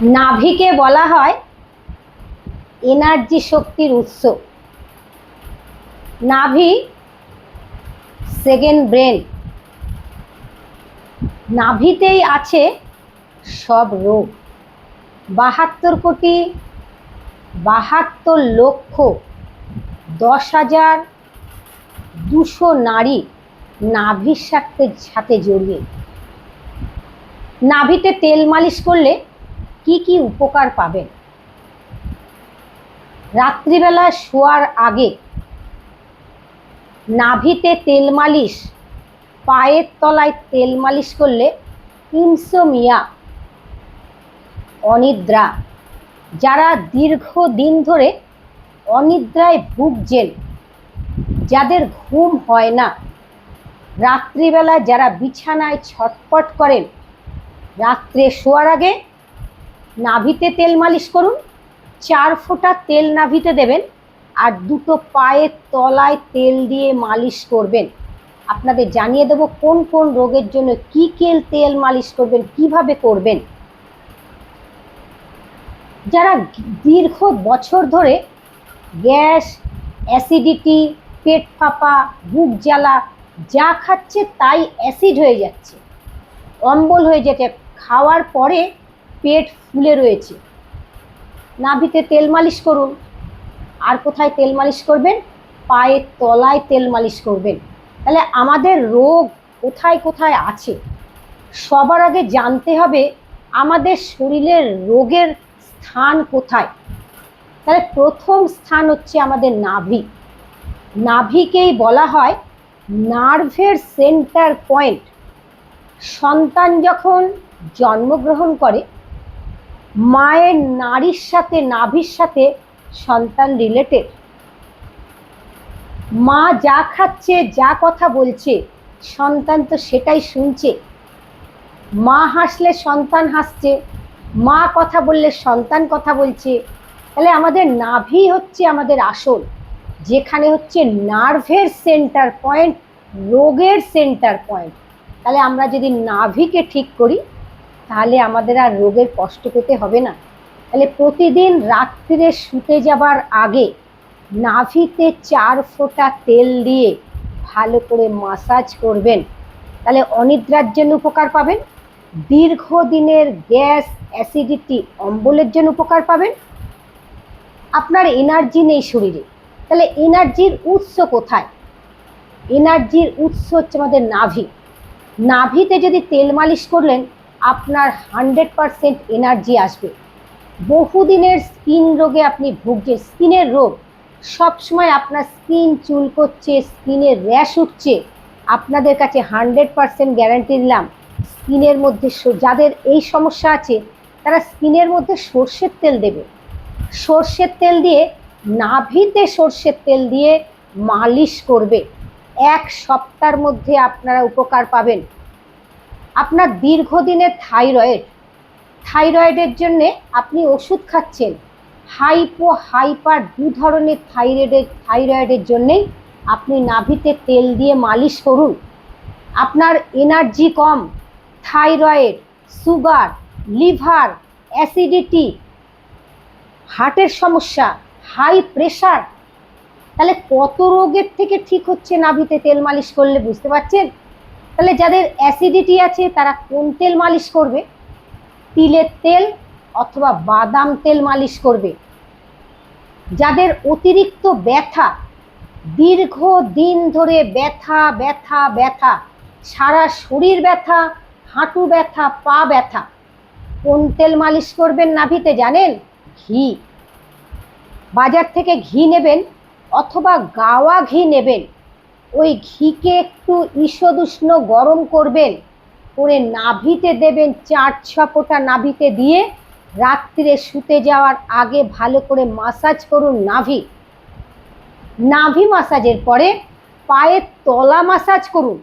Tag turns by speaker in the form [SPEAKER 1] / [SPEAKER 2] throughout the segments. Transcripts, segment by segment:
[SPEAKER 1] নাভিকে বলা হয় এনার্জি শক্তির উৎস। নাভি, সেকেন্ড ব্রেন। নাভিতেই আছে সব রোগ। বাহাত্তর কোটি বাহাত্তর লক্ষ দশ হাজার দুশো নারী নাভির সাথে সাথে জড়িয়ে। নাভিতে তেল মালিশ করলে কি কি উপকার পাবেন রাত্রিবেলা শোয়ার আগে নাভিতে তেল মালিশ, পায়ের তলায় তেল মালিশ করলে ইনসোমিয়া, অনিদ্রা। যারা দীর্ঘ দিন ধরে অনিদ্রায় ভুগছেন, যাদের ঘুম হয় না, রাত্রিবেলা যারা বিছানায় ছটপট করেন, রাত্রে শোয়ার আগে নাভিতে তেল মালিশ করুন, চার ফোঁটা তেল নাভিতে দেবেন আর দুটো পায়ের তলায় তেল দিয়ে মালিশ করবেন। আপনাদের জানিয়ে দেবো কোন কোন রোগের জন্য কী কেল তেল মালিশ করবেন, কীভাবে করবেন। যারা দীর্ঘ বছর ধরে গ্যাস, অ্যাসিডিটি, পেট ফাঁপা, বুক জ্বালা, যা খাচ্ছে তাই অ্যাসিড হয়ে যাচ্ছে, অম্বল হয়ে যাচ্ছে খাওয়ার পরে পেট ফুলে রয়েছে। নাভিতে তেল মালিশ করুন। আর কোথায় তেল মালিশ করবেন? পায়ের তলায় তেল মালিশ করবেন। তাহলে আমাদের রোগ কোথায় কোথায় আছে? সবার আগে জানতে হবে আমাদের শরীরের রোগের স্থান কোথায়? তাহলে প্রথম স্থান হচ্ছে আমাদের নাভি। নাভিকেই বলা হয় নার্ভের সেন্টার পয়েন্ট। সন্তান যখন জন্মগ্রহণ করে মায়ের নারীর সাথে, নাভির সাথে সন্তান রিলেটেড মা যা খাচ্ছে, যা কথা বলছে, সন্তান তো সেটাই শুনছে। মা হাসলে সন্তান হাসছে, মা কথা বললে সন্তান কথা বলছে। তাহলে আমাদের নাভি হচ্ছে আমাদের আসল, যেখানে হচ্ছে নার্ভের সেন্টার পয়েন্ট রোগের সেন্টার পয়েন্ট তাহলে আমরা যদি নাভিকে ঠিক করি তাহলে আমাদের আর রোগের কষ্ট পেতে হবে না। তাহলে প্রতিদিন রাত্রিরে শুতে যাবার আগে নাভিতে চার ফোঁটা তেল দিয়ে ভালো করে মাসাজ করবেন। তাহলে অনিদ্রার জন্য উপকার পাবেন, দীর্ঘদিনের গ্যাস অ্যাসিডিটি অম্বলের জন্য উপকার পাবেন। আপনার এনার্জি নেই শরীরে, তাহলে এনার্জির উৎস কোথায়? এনার্জির উৎস হচ্ছে আমাদের নাভি। নাভিতে যদি তেল মালিশ করলেন আপনার হান্ড্রেড পারসেন্ট এনার্জি আসবে। বহুদিনের স্কিন রোগে আপনি ভুগছেন, স্কিনের রোগ। সবসময় আপনার স্কিন চুল করছে স্কিনের র্যাশ উঠছে। আপনাদের কাছে হান্ড্রেড পারসেন্ট গ্যারান্টি দিলাম। স্কিনের মধ্যে যাদের এই সমস্যা আছে, তারা স্কিনের মধ্যে সর্ষের তেল দেবে। সর্ষের তেল দিয়ে, নাভিতে সর্ষের তেল দিয়ে মালিশ করবে। এক সপ্তাহের মধ্যে আপনারা উপকার পাবেন। আপনার দীর্ঘদিনের থাইরয়েড। থাইরয়েডের জন্যে আপনি ওষুধ খাচ্ছেন। হাইপো, হাইপার দু ধরনের থাইরয়েডের থাইরয়েডের জন্যেই আপনি নাভিতে তেল দিয়ে মালিশ করুন। আপনার এনার্জি কম। থাইরয়েড, সুগার, লিভার, অ্যাসিডিটি, হার্টের সমস্যা, হাই প্রেশার। তাহলে কত রোগের থেকে ঠিক হচ্ছে নাভিতে তেল মালিশ করলে বুঝতে পারছেন? তাহলে যাদের অ্যাসিডিটি আছে, তারা কোন তেল মালিশ করবে? তিলের তেল অথবা বাদাম তেল মালিশ করবে। যাদের অতিরিক্ত ব্যথা দীর্ঘ দিন ধরে ব্যথা ব্যথা ব্যথা, সারা শরীর ব্যথা, হাঁটু ব্যথা, পা ব্যথা, কোন তেল মালিশ করবেন নাভিতে জানেন? ঘি। বাজার থেকে ঘি নেবেন অথবা গাওয়া ঘি নেবেন। ওই ঘিকে একটু ঈষদুষ্ণ গরম করবেন। করে নাভিতে দেবেন চার ছ ফোঁটা নাভিতে দিয়ে রাত্রিরে শুতে যাওয়ার আগে ভালো করে মাসাজ করুন নাভি। নাভি মাসাজের পরে পায়ের তলা মাসাজ করুন।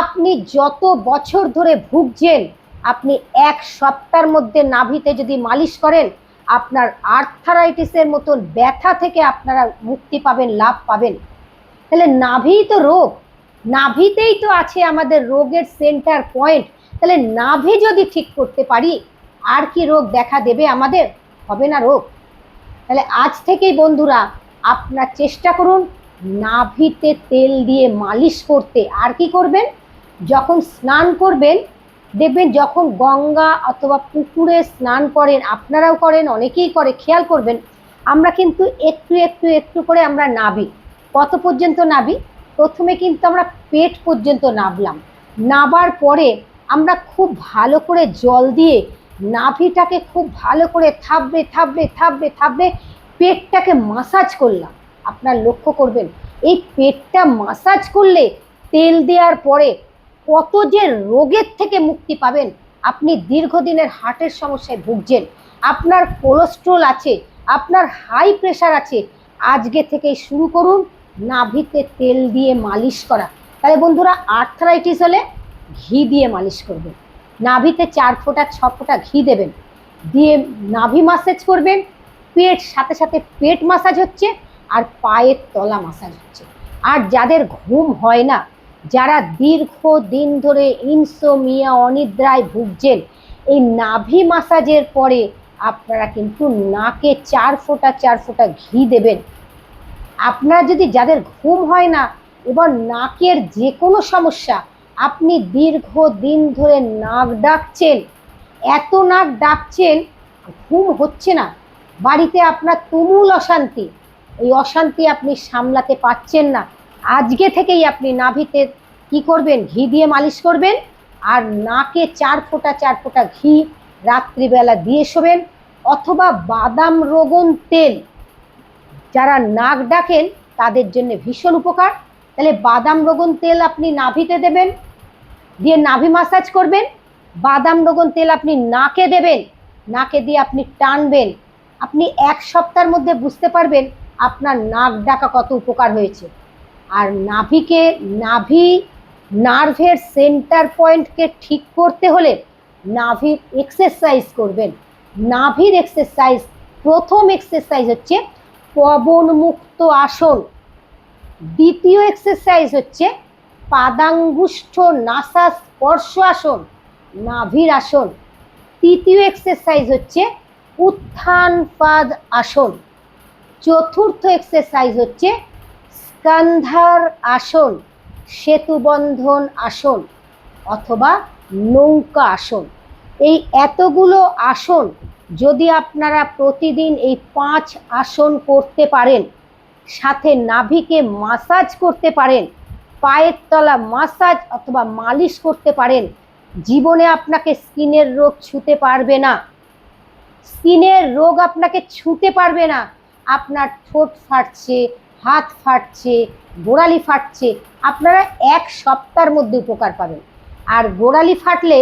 [SPEAKER 1] আপনি যত বছর ধরে ভুগছেন, আপনি এক সপ্তাহের মধ্যে নাভিতে যদি মালিশ করেন, আপনার আর্থারাইটিসের মতন ব্যথা থেকে আপনারা মুক্তি পাবেন, লাভ পাবেন। তাহলে নাভিই তো রোগ। নাভিতেই তো আছে আমাদের রোগের সেন্টার পয়েন্ট তাহলে নাভি যদি ঠিক করতে পারি, আর কি রোগ দেখা দেবে আমাদের? হবে না রোগ। তাহলে আজ থেকেই বন্ধুরা, আপনার চেষ্টা করুন নাভিতে তেল দিয়ে মালিশ করতে। আর কি করবেন? যখন স্নান করবেন, দেখবেন যখন গঙ্গা অথবা পুকুরে স্নান করেন, আপনারাও করেন, অনেকেই করে, খেয়াল করবেন, আমরা কিন্তু একটু একটু একটু করে আমরা নাবি কত পর্যন্ত নাবি? প্রথমে কিন্তু আমরা পেট পর্যন্ত নাবলাম। নাবার পরে আমরা খুব ভালো করে জল দিয়ে নাভিটাকে খুব ভালো করে থাবড়ে থাবড়ে থাবড়ে থাবড়ে পেটটাকে মাসাজ করলাম। আপনার লক্ষ্য করবেন, এই পেটটা মাসাজ করলে তেল দেওয়ার পরে কত যে রোগের থেকে মুক্তি পাবেন, আপনি দীর্ঘদিনের হার্টের সমস্যায় ভুগছেন, আপনার কোলেস্ট্রল আছে, আপনার হাই প্রেশার আছে, আজকে থেকেই শুরু করুন। নাভিতে তেল দিয়ে মালিশ করা। তাহলে বন্ধুরা আর্থারাইটিস হলে ঘি দিয়ে মালিশ করবেন। নাভিতে চার ফোঁটা, ছ ফোঁটা ঘি দেবেন। দিয়ে নাভি মাসাজ করবেন। পেট, সাথে সাথে পেট মাসাজ হচ্ছে আর পায়ের তলা মাসাজ হচ্ছে। আর যাদের ঘুম হয় না, যারা দীর্ঘ দিন ধরে ইনসোমিয়া অনিদ্রায় ভুগছেন, এই নাভি মাসাজের পরে আপনারা কিন্তু নাকে চার ফোঁটা চার ফোঁটা ঘি দেবেন। আপনারা যদি যাদের ঘুম হয় না, এবার নাকের যে কোনো সমস্যা, আপনি দীর্ঘ দিন ধরে নাক ডাকছেন। এত নাক ডাকছেন, ঘুম হচ্ছে না। বাড়িতে আপনার তুমুল অশান্তি। এই অশান্তি আপনি সামলাতে পারছেন না। আজকে থেকেই আপনি নাভিতে কি করবেন? ঘি দিয়ে মালিশ করবেন আর নাকে চার ফোঁটা চার ফোঁটা ঘি রাত্রিবেলা দিয়ে শোবেন অথবা বাদাম রোগন তেল। যারা নাক ডাকেন, তাদের জন্য ভীষণ উপকার। তাহলে বাদাম, রোগন, তেল আপনি নাভিতে দেবেন, দিয়ে নাভি মাসাজ করবেন। বাদাম, রোগন, তেল আপনি নাকে দেবেন, নাকে দিয়ে আপনি টানবেন। আপনি এক সপ্তাহের মধ্যে বুঝতে পারবেন আপনার নাক ডাকা কত উপকার হয়েছে। আর নাভিকে, নাভি নার্ভের সেন্টার পয়েন্টকে ঠিক করতে হলে নাভির এক্সারসাইজ করবেন। নাভির এক্সারসাইজ প্রথম এক্সারসাইজ হচ্ছে পবনমুক্ত আসন। দ্বিতীয় এক্সারসাইজ হচ্ছে পাদাঙ্গুষ্ঠ নাসা স্পর্শ আসন, নাভির আসন। তৃতীয় এক্সারসাইজ হচ্ছে উত্থান পাদ আসন। চতুর্থ এক্সারসাইজ হচ্ছে স্কন্ধার আসন, সেতুবন্ধন আসন অথবা নৌকা আসন। এই এতগুলো আসন যদি আপনারা প্রতিদিন এই পাঁচ আসন করতে পারেন, সাথে নাভিকে মাসাজ করতে পারেন, পায়ের তলা মাসাজ অথবা মালিশ করতে পারেন, জীবনে আপনাকে স্কিনের রোগ ছুতে পারবে না। স্কিনের রোগ আপনাকে ছুতে পারবে না। আপনার ঠোঁট ফাটছে, হাত ফাটছে, গোড়ালি ফাটছে, আপনারা এক সপ্তাহের মধ্যে উপকার পাবেন। আর গোড়ালি ফাটলে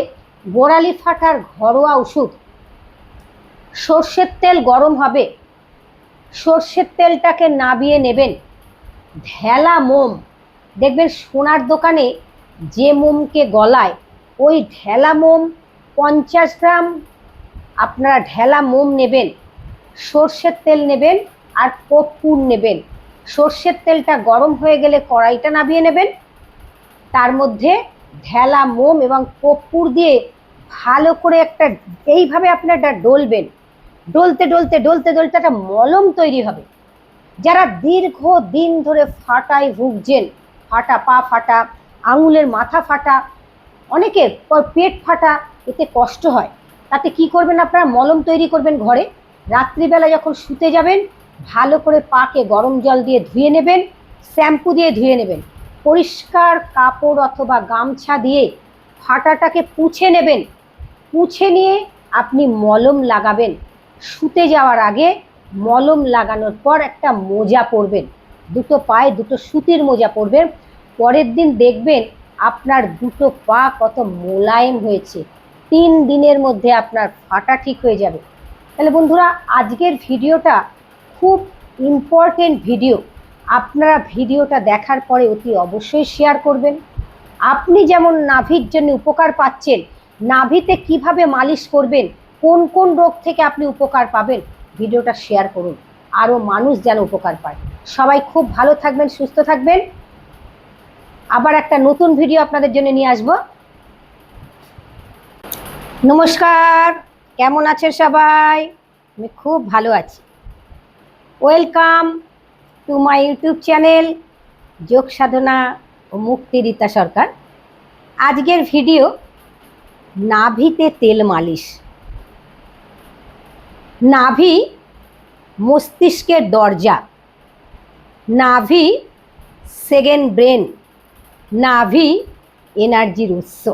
[SPEAKER 1] গোড়ালি ফাটার ঘরোয়া ওষুধ সর্ষের তেল গরম হবে। সর্ষের তেলটাকে নাবিয়ে নেবেন। ঢেলা মোম। দেখবেন সোনার দোকানে যে মোমকে গলায়, ওই ঢেলা মোম পঞ্চাশ গ্রাম আপনারা ঢেলা মোম নেবেন। সর্ষের তেল নেবেন আর কর্পূর নেবেন। সর্ষের তেলটা গরম হয়ে গেলে কড়াইটা নামিয়ে নেবেন। তার মধ্যে ঢেলা মোম এবং কর্পূর দিয়ে ভালো করে একটা, এইভাবে আপনি একটা ডলবেন। ডলতে ডলতে ডলতে ডলতে একটা মলম তৈরি হবে। যারা দীর্ঘ দিন ধরে ফাটায় ভুগছেন ফাটা পা ফাটা, আঙুলের মাথা ফাটা অনেকের পেট ফাটা, এতে কষ্ট হয়। তাতে কি করবেন আপনারা? মলম তৈরি করবেন ঘরে। রাত্রিবেলা যখন শুতে যাবেন, ভালো করে পাকে গরম জল দিয়ে ধুয়ে নেবেন, শ্যাম্পু দিয়ে ধুয়ে নেবেন। পরিষ্কার কাপড় অথবা গামছা দিয়ে ফাটাটাকে পুছে নেবেন। পুছে নিয়ে আপনি মলম লাগাবেন। শুতে যাওয়ার আগে মলম লাগানোর পর একটা মোজা পরবেন। দুটো পায়ে দুটো সুতির মোজা পরবেন। পরের দিন দেখবেন আপনার দুটো পা কত মোলায়েম হয়েছে। তিন দিনের মধ্যে আপনার ফাটা ঠিক হয়ে যাবে। তাহলে বন্ধুরা, আজকের ভিডিওটা খুব ইম্পর্টেন্ট ভিডিও আপনারা ভিডিওটা দেখার পরে অতি অবশ্যই শেয়ার করবেন। আপনি যেমন নাভির জন্য উপকার পাচ্ছেন, নাভিতে কীভাবে মালিশ করবেন কোন কোন রোগ থেকে আপনি উপকার পাবেন, ভিডিওটা শেয়ার করুন। আরও মানুষ যেন উপকার পায়। সবাই খুব ভালো থাকবেন, সুস্থ থাকবেন। আবার একটা নতুন ভিডিও আপনাদের জন্য নিয়ে আসব। নমস্কার, কেমন আছেন সবাই? আমি খুব ভালো আছি। Welcome to my YouTube channel যোগ সাধনা ও মুক্তি রীতা সরকার। আজকের ভিডিও নাভিতে তেল মালিশ। নাভি মস্তিষ্কের দরজা। নাভি সেকেন্ড ব্রেন নাভি এনার্জির উৎস।